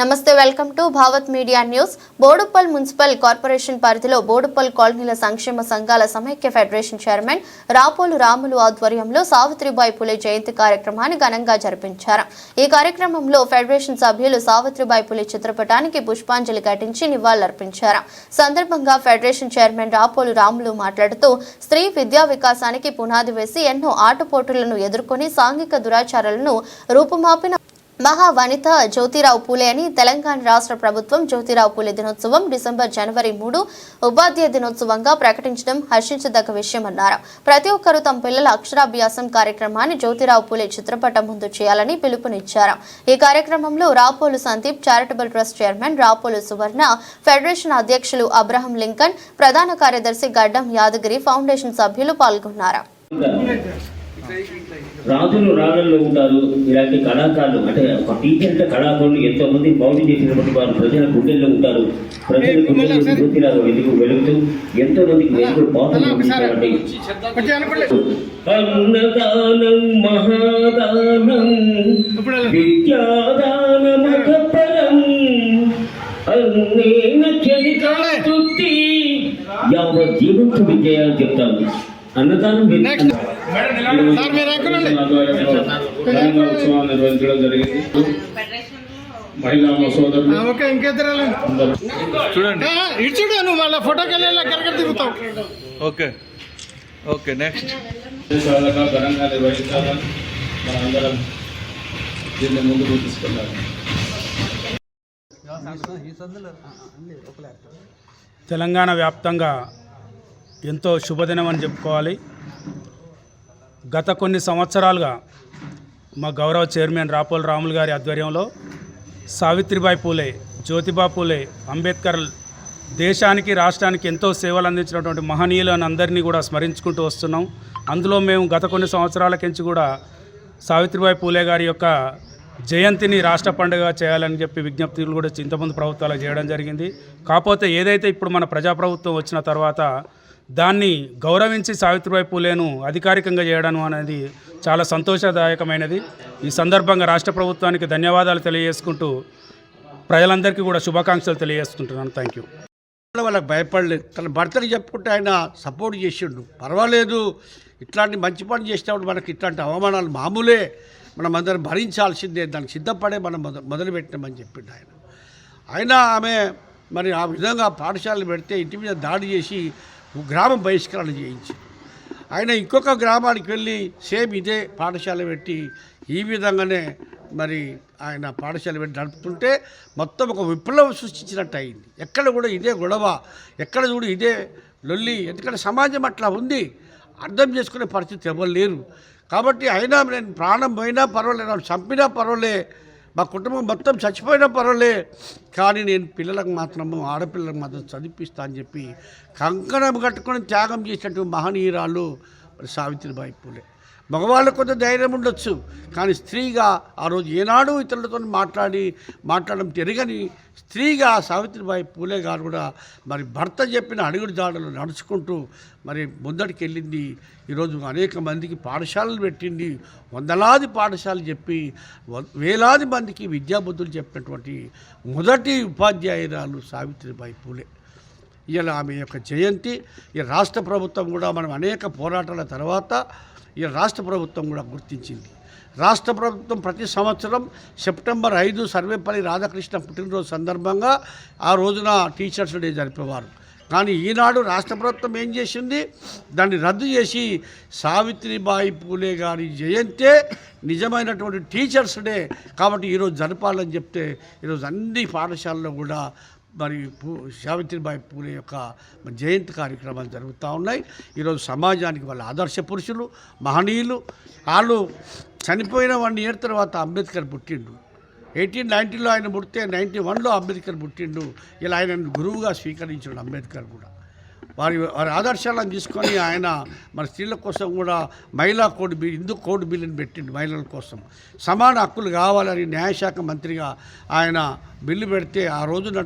నమస్తే welcome to Bhavat media news. Boduppal municipal corporation పరిధిలో బోడుప్పల్ కాలనీల సంక్షేమ సంఘాల సమైక్య ఫెడరేషన్ చైర్మన్ రాపోలు రాములు ఆధ్వర్యంలో సావిత్రిబాయి పులే జయంతి కార్యక్రమాన్ని ఘనంగా జరిపించారు. ఈ కార్యక్రమంలో ఫెడరేషన్ సభ్యులు సావిత్రిబాయి పులే చిత్రపటానికి పుష్పాంజలి ఘటించి నివాళులర్పించారు. సందర్భంగా ఫెడరేషన్ చైర్మన్ రాపోలు రాములు మాట్లాడుతూ స్త్రీ విద్యా వికాసానికి పునాది వేసి ఎన్నో ఆటపోటులను ఎదుర్కొని సాంఘిక దురాచారాలను రూపుమాపిన మహా వనిత జ్యోతిరావు పూలే అని తెలంగాణ రాష్ట్ర ప్రభుత్వం జ్యోతిరావు పూలే దినోత్సవం డిసెంబర్ జనవరి మూడు ఉపాధ్యాయ దినోత్సవంగా ప్రకటించడం హర్షించదగ్గ విషయమన్నారు. ప్రతి ఒక్కరూ తమ పిల్లల అక్షరాభ్యాసం కార్యక్రమాన్ని జ్యోతిరావు పూలే చిత్రపటం ముందు చేయాలని పిలుపునిచ్చారు. ఈ కార్యక్రమంలో Rapolu Sandeep charitable trust chairman Rapolu Suvarna federation అధ్యక్షులు అబ్రహం లింకన్ ప్రధాన కార్యదర్శి గడ్డం యాదగిరి ఫౌండేషన్ సభ్యులు పాల్గొన్నారు. రాజులు రాళ్ళల్లో ఉంటారు. ఇలాంటి కళాకారులు అంటే ఒక టీచర్ అంటే కళాకారులు ఎంతో మంది బౌద్ధి చేసినటువంటి వారు ప్రజల గుండెల్లో ఉంటారు. ప్రజల గుండెల్లో జ్యోతిరాగా వెలుగు వెలుగుతూ ఎంతో మందికి వెలుగు అన్నదానం మహాదానం విద్యాదానమగపరం అన్నేన చరితాస్తుతి యావ జీవంతు విజయ చెప్తాను. అన్నదానం తెలంగాణ నిర్వహించడం జరిగింది. మహిళా సోదరులు చూడండి. ఆ, ఇటు చూడు నువ్వు మళ్ళీ ఫోటోకి వెళ్ళి కరెక్ట్ తిరుగుతావు ఓకే. ఓకే నెక్స్ట్ చాలా ఘనంగా నిర్వహించాలని మన అందరం దీన్ని ముందుకు తీసుకెళ్ళాలి తెలంగాణ వ్యాప్తంగా ఎంతో శుభదినం అని చెప్పుకోవాలి. గత కొన్ని సంవత్సరాలుగా మా గౌరవ చైర్మన్ రాపోల్ రాములు గారి ఆధ్వర్యంలో సావిత్రిబాయి పూలే జ్యోతిబా పూలే అంబేద్కర్ దేశానికి రాష్ట్రానికి ఎంతో సేవలు అందించినటువంటి మహనీయులను అందరినీ కూడా స్మరించుకుంటూ వస్తున్నాం. అందులో మేము గత కొన్ని సంవత్సరాల కించి కూడా సావిత్రిబాయి పూలే గారి యొక్క జయంతిని రాష్ట్ర పండుగ చేయాలని చెప్పి విజ్ఞప్తులు కూడా ఇంతకుముందు ప్రభుత్వాలు చేయడం జరిగింది. కాకపోతే ఏదైతే ఇప్పుడు మన ప్రజాప్రభుత్వం వచ్చిన తర్వాత దాన్ని గౌరవించి సావిత్రిబాయి పూలేను అధికారికంగా చేయడం అనేది చాలా సంతోషదాయకమైనది. ఈ సందర్భంగా రాష్ట్ర ప్రభుత్వానికి ధన్యవాదాలు తెలియజేసుకుంటూ ప్రజలందరికీ కూడా శుభాకాంక్షలు తెలియజేసుకుంటున్నాను. థ్యాంక్ యూ వాళ్ళకి భయపడలేదు. తన భర్తకి చెప్పుకుంటే ఆయన సపోర్ట్ చేసిండు. పర్వాలేదు. ఇట్లాంటి మంచి పని చేసినప్పుడు మనకి ఇట్లాంటి అవమానాలు మామూలే. మనం అందరం భరించాల్సిందే. దానికి సిద్ధపడే మనం మొద మొదలుపెట్టినామని చెప్పిండు ఆయన. అయినా ఆమె మరి ఆ విధంగా పాఠశాలలు పెడితే ఇంటి మీద దాడి చేసి గ్రామం బహిష్కరణ చేయించి. ఆయన ఇంకొక గ్రామానికి వెళ్ళి సేమ్ ఇదే పాఠశాల పెట్టి ఈ విధంగానే మరి ఆయన పాఠశాల పెట్టి నడుపుతుంటే మొత్తం ఒక విప్లవం సృష్టించినట్టు అయింది. ఎక్కడ కూడా ఇదే గొడవ ఎక్కడ చూడు ఇదే లొల్లి ఎందుకంటే సమాజం అట్లా ఉంది అర్థం చేసుకునే పరిస్థితి ఎవరు లేరు. కాబట్టి అయినా నేను ప్రాణం పోయినా పర్వాలేదు చంపినా పర్వాలే మా కుటుంబం మొత్తం చచ్చిపోయినా పర్వాలే కానీ నేను పిల్లలకు మాత్రము ఆడపిల్లలకు మాత్రం చదివిపిస్తా అని చెప్పి కంకణం కట్టుకొని త్యాగం చేసినటువంటి మహనీయురాలు సావిత్రిబాయి పూలే. మగవాళ్ళకు కొంత ధైర్యం ఉండొచ్చు. కానీ స్త్రీగా ఆ రోజు ఏనాడు ఇతరులతో మాట్లాడి మాట్లాడడం తిరగని స్త్రీగా సావిత్రిబాయి పూలే గారు కూడా మరి భర్త చెప్పిన అడుగుడు దాడులు నడుచుకుంటూ మరి ముందటికి వెళ్ళింది ఈరోజు అనేక మందికి పాఠశాలలు పెట్టింది. వందలాది పాఠశాలలు చెప్పి వ- వేలాది మందికి విద్యాబుద్ధులు చెప్పినటువంటి మొదటి ఉపాధ్యాయురాలు సావిత్రిబాయి పూలే. ఇలా ఆమె యొక్క జయంతి. ఈ రాష్ట్ర ప్రభుత్వం కూడా మనం అనేక పోరాటాల తర్వాత ఈ రాష్ట్ర ప్రభుత్వం కూడా గుర్తించింది. రాష్ట్ర ప్రభుత్వం ప్రతి సంవత్సరం సెప్టెంబర్ ఐదు సర్వేపల్లి రాధాకృష్ణ పుట్టినరోజు సందర్భంగా ఆ రోజున టీచర్స్ డే జరిపేవారు. కానీ ఈనాడు రాష్ట్ర ప్రభుత్వం ఏం చేసింది? దాన్ని రద్దు చేసి సావిత్రిబాయి పూలే గారి జయంతే నిజమైనటువంటి టీచర్స్ డే కాబట్టి ఈరోజు జరపాలని చెప్తే ఈరోజు అన్ని పాఠశాలలో కూడా మరి పూ సావిత్రిబాయి పూలే యొక్క జయంతి కార్యక్రమాలు జరుగుతూ ఉన్నాయి. ఈరోజు సమాజానికి వాళ్ళ ఆదర్శ పురుషులు మహనీయులు వాళ్ళు చనిపోయిన వన్ ఇయర్ తర్వాత అంబేద్కర్ పుట్టిండు. ఎయిటీన్ నైంటీలో ఆయన పుడితే నైంటీ వన్లో అంబేద్కర్ పుట్టిండు. ఇలా ఆయన గురువుగా స్వీకరించాడు అంబేద్కర్ కూడా. వారి వారి ఆదర్శాలను తీసుకొని ఆయన మన స్త్రీల కోసం కూడా మహిళా కోడ్ బిల్ హిందూ కోడ్ బిల్లుని పెట్టిండు మహిళల కోసం. సమాన హక్కులు కావాలని న్యాయశాఖ మంత్రిగా ఆయన బిల్లు పెడితే ఆ రోజున